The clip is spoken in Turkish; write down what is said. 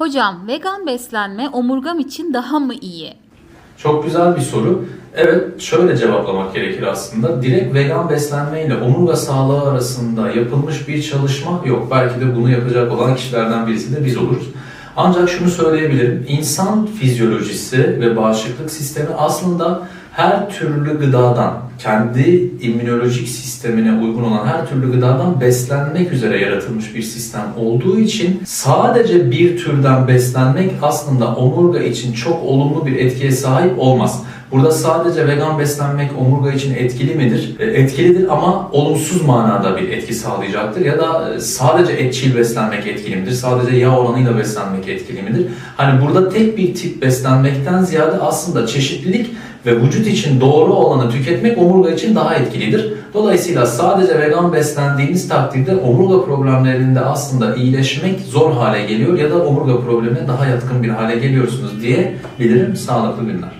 Hocam vegan beslenme omurgam için daha mı iyi? Çok güzel bir soru. Evet, şöyle cevaplamak gerekir aslında. Direkt vegan beslenme ile omurga sağlığı arasında yapılmış bir çalışma yok. Belki de bunu yapacak olan kişilerden birisi de biz oluruz. Ancak şunu söyleyebilirim. İnsan fizyolojisi ve bağışıklık sistemi aslında her türlü gıdadan, kendi immünolojik sistemine uygun olan her türlü gıdadan beslenmek üzere yaratılmış bir sistem olduğu için sadece bir türden beslenmek aslında omurga için çok olumlu bir etkiye sahip olmaz. Burada sadece vegan beslenmek omurga için etkili midir? E, Etkilidir ama olumsuz manada bir etki sağlayacaktır. Ya da e, sadece etçil beslenmek etkili midir? Sadece yağ oranıyla beslenmek etkili midir? Hani burada tek bir tip beslenmekten ziyade aslında çeşitlilik ve vücut için doğru olanı tüketmek omurga için daha etkilidir. Dolayısıyla sadece vegan beslendiğiniz takdirde omurga problemlerinde aslında iyileşmek zor hale geliyor ya da omurga problemine daha yatkın bir hale geliyorsunuz diye bilirim. Sağlıklı günler.